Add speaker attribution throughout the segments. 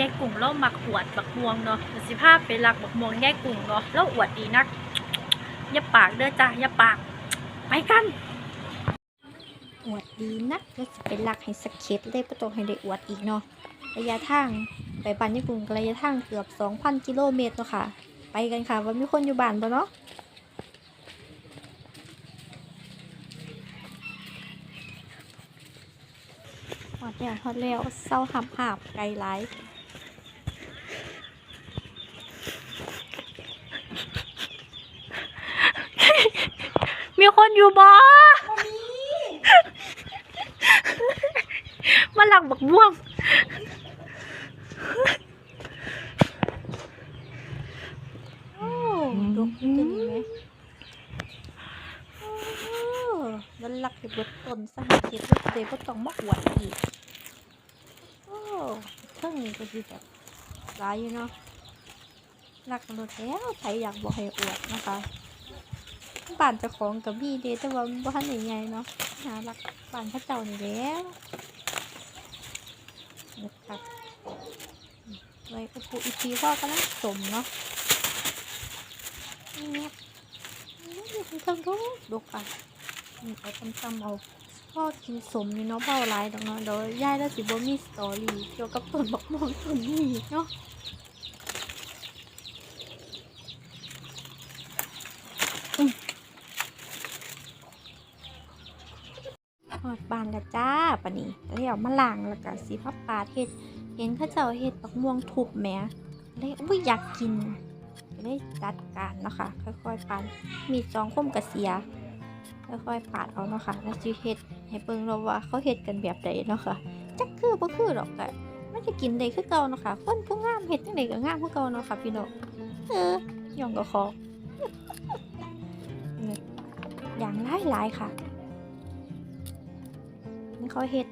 Speaker 1: ยายกุ้งเล่ามักอวดบักม่วงเนาะสิภาพไปรักบักม่วงยายกุ้งเนาะแล้วอวดดีนักอย่าปากเด้อจ้ะอย่าปาก ไปกัน
Speaker 2: อวดดีนักก็จะเป็นหลักให้สเก็ตเลยประตองให้ได้อวดอีกเนาะระยะทางไปบ้านญี่ปุ่นก็ระยะทางเกือบ 2,000 กิโลเมตรเนาะค่ะ ไปกันค่ะว่ามีคนอยู่บ้านบ่เนาะฮอดแล้วฮอดแล้วเศร้าหับหับไกลหลาย
Speaker 1: มีคน อยู่บ่มาหลักบักม่วง
Speaker 2: โอ้ดูขึ้นไหมโอ้แล้วหลักให้เบิดต้นสหเขตเลยบ่ต้องมาอวดอีก โอ้เครื่องนี้ก็คือแบบร้ายอยู่เนาะรักกันโดดแล้วใครอยากบอกให้อวดนะคะ บ้านเจ้าของกับพี่เดแต่ว่าบ้านใหญ่ๆเนาะหารักบ้านพระเจ้านี่แล้วนะครับไว้อุปุอีพีพ่อกำลังสมเนาะเนี่ยนี่คือเครื่องดูค่ะนี่เอาตำๆเอาพ่อกินสมนี่เนาะเบาหลายดอกเนาะเดี๋ยวยายแล้วสิบ่มีสตอรี่เกี่ยวกับต้นบักม่วงต้นนี้เนาะ หอด บานละจ้าปะนี้ก็เลยเอามาล้างแล้วก็สีพับปาดเฮ็ดเห็นข้าเจ้าเฮ็ดปักม่วงทุบแหมเลยอุ้ยอยากกินก็เลยจัดการเนาะค่ะค่อยๆปาดมีจองคมกระเสียค่อยๆปาดเอาเนาะค่ะแล้วสิเฮ็ดให้เบิ่งเราว่าเขาเฮ็ดกันแบบใดเนาะค่ะจักคือบ่คือดอกก็มันจะกินได้คือเก่าเนาะค่ะคนผู้งามเฮ็ดจังไดก็งามคือเก่าเนาะค่ะพี่น้องเออยองก็ขออย่างหลายๆค่ะ เขาเฮ็ด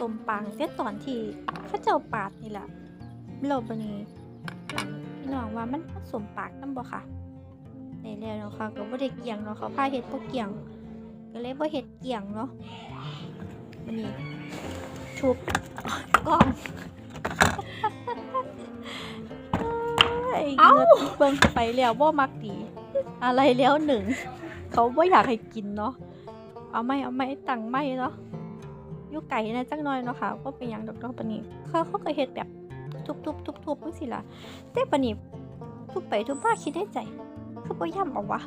Speaker 2: สมปังเส้นตอนที่เขาเจ้าปาดนี่แหละเราบันนี้พี่น้องว่ามันสมปากนำบ่ค่ะในแล้วเนาะค่ะก็บ่ได้เกี่ยงเนาะเขาพาเฮ็ดบ่เกี่ยง ก็เลยบ่เฮ็ดเกี่ยงเนาะบันนี้ทุบกล้องเอ้ย
Speaker 1: เอ้า
Speaker 2: เงินเบิ่งไปแล้วบ่มักดี อะไรแล้วหนึ่ง เขาบ่อยากให้กินเนาะเอาไม่เอาไม่ตั้งไม่เนาะ อยู่ไก่นะจังน้อยเนาะค่ะก็เป็นอย่างดอกดอกปนี้เขาเขาก็เฮ็ดแบบทุบทุบทุบทุบจังซี่ล่ะแต่ปนี้ทุบไปทุบมาคิดในใจ คือบ่ย่ำเอาวะ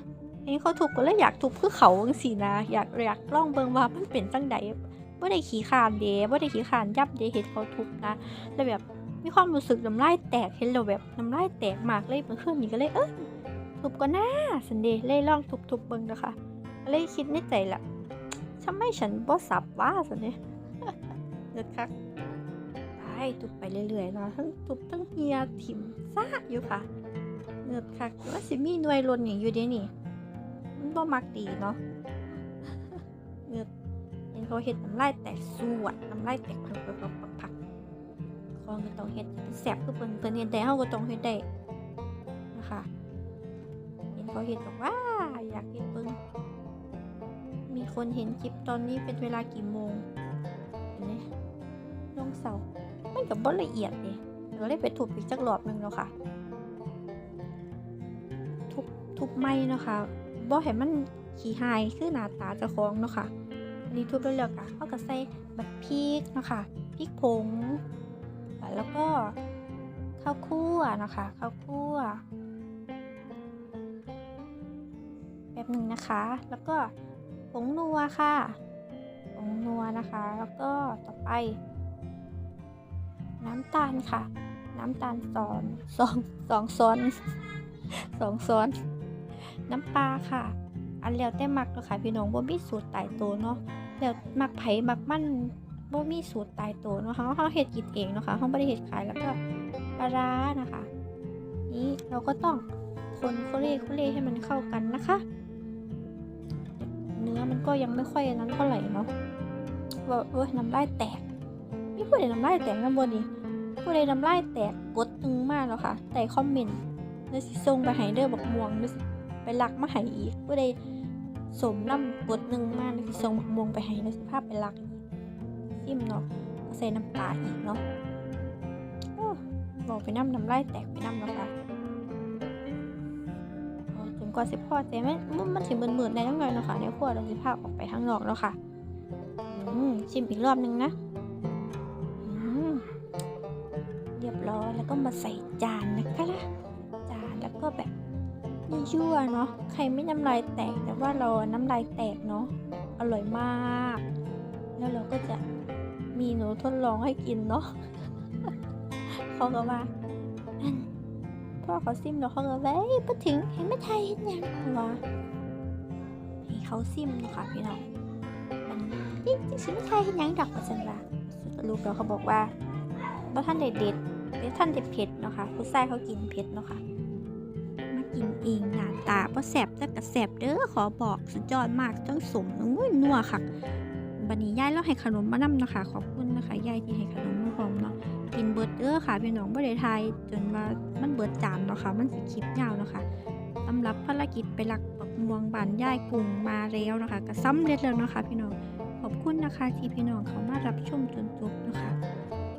Speaker 2: เห็นเขาทุบก็เลยอยากทุบคือเขาจังซี่นะอยากอยากล่องเบิงว่ามันเป็นจังใดบ่ได้ขี้คร้านเด้บ่ได้ขี้คร้านยับเด้เฮ็ดเขาทุบนะแล้วแบบมีความรู้สึกน้ำลายแตกเห็นแล้วแบบน้ำลายแตกมากเลยเมื่อคืนนี้ก็เลยเอ้ทุบก็น่าสันเดย์เลยล่องทุบๆเบิ่งเด้อค่ะก็เลยคิดในใจละทำไมฉันบ่สับวะสันเด เงิดคักไปตุบไปเรื่อยๆเนาะทั้งตุบทั้งเฮียถิ่มซ่าอยู่ค่ะเงิดคักว่าสิมีหน่วยลนอย่างอยู่เด้นี่มันบ่มักดีเนาะเงิดเห็นเขาเห็ดน้ำลายแตกสวดน้ำลายแตกพักพักพักพักพักคองก็ต้องเห็ดให้มันแสบคือเพิ่นเพิ่นเห็นแต่เฮาก็ต้องเฮ็ดได้นะคะเห็นเขาเห็ดบอกว่าอยากเห็ดเบิ่งมีคนเห็นคลิปตอนนี้เป็นเวลากี่โมง นี่ลงเสา มันกับบละเอียดเลยเราเลยไปทุบอีกจักรอบหนึ่งแล้วค่ะ ทุบทุบไม้เนาะค่ะบ่ให้มันขี้หายคือหน้าตาจะคล้องเนาะค่ะอันนี้ทุบแล้วๆก็เขาก็ใส่บักพริกเนาะค่ะพริกผง แล้วก็ข้าวคั่วนะคะข้าวคั่วแบบหนึ่งนะคะ แล้วก็ผงนัวค่ะผงนัวนะคะ แล้วก็ ต่อไป น้ำตาลค่ะ น้ำตาลสอนสองสองซ้อนสองซ้อน น้ำปลาค่ะ อันแล้วแต่มักเนาะค่ะพี่น้องบ่มีสูตรตายตัวเนาะแล้วมักไผ่มักมันบ่มีสูตรตายตัวเนาะเฮาเฮาเฮ็ดกินเองเนาะค่ะเฮาบ่ได้เฮ็ดขายแล้วก็ปลาร้านะคะ นี่เราก็ต้องคนโคเล่โคเล่ให้มันเข้ากันนะคะ เนื้อมันก็ยังไม่ค่อยนั้นเท่าไหร่เนาะ ว่าเอ้ยน้ำลายแตกมีผู้ใดน้ำลายแตกน้ำบนนี่ผู้ใดน้ำลายแตกกดตึงมากแล้วค่ะแต่คอมเมนต์แล้วสิส่งไปให้เด้อบักม่วงแล้วสิไปลักมาให้อีกผู้ใดสมน้ำกดหนึ่งมากแล้วสิส่งบักม่วงไปให้แล้วสิภาพไปลักอีกซิมเนาะใส่น้ำปลาอีกเนาะโอ้ไปน้ำน้ำลายแตกไปน้ำเนาะค่ะจนกว่าสิพ่อใจมันมันมันถึงมืนๆในน้ำหน่อยเนาะค่ะในครัวเราสิพาออกไปข้างนอกแล้วค่ะ ชิมอีกรอบหนึ่งนะเรียบร้อยแล้วก็มาใส่จานนะคะล่ะจานแล้วก็แบบยั่วเนาะใครไม่น้ำลายแตกแต่ว่าเราน้ำลายแตกเนาะอร่อยมาก แล้วเราก็จะมีหนูทดลองให้กินเนาะเขาก็ว่าพ่อเขาซิมแล้วเขาก็ว่าเอ้ยพอถึงเห็นไม่ไทยเห็นยังว่าให้เขาซิมเนาะค่ะพี่น้อง นยิ่งจริงสิไม่ไทยเห็นยังดอกว่าจันว่าสรุปแล้วเขาบอกว่าบ่ท่านเด็ดเด็ดเด็ดท่านเด็ดเผ็ดเนาะค่ะผู้ชายเขากินเผ็ดเนาะค่ะมากินเองหน้าตาบ่แสบแต่ก็แสบเด้อขอบอกสุดยอดมากต้องสมนุ่ยนัวค่ะบันนี้ยายเราให้ขนมมานำนะคะ ขอบคุณนะคะยายที่ให้ขนมมาพร้อมเนาะกินเบิดเด้อค่ะพี่น้องบ่ได้ทายจนว่ามันเบิดจานเนาะค่ะมันสิคลิปยาวเนาะค่ะสำหรับภารกิจไปหลักปักม่วงบานยายกุงมาแล้วนะคะก็สำเร็จแล้วเนาะค่ะพี่น้อง ขอบคุณนะคะที่พี่น้องเขามารับชมจนจบนะคะ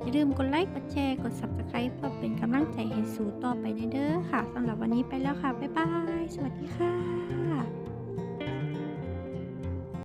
Speaker 2: อย่าลืมกดไลค์กดแชร์กด subscribe เพื่อเป็นกำลังใจให้สู่ต่อไปเด้อค่ะสำหรับวันนี้ไปแล้วค่ะ บ๊ายบาย สวัสดีค่ะ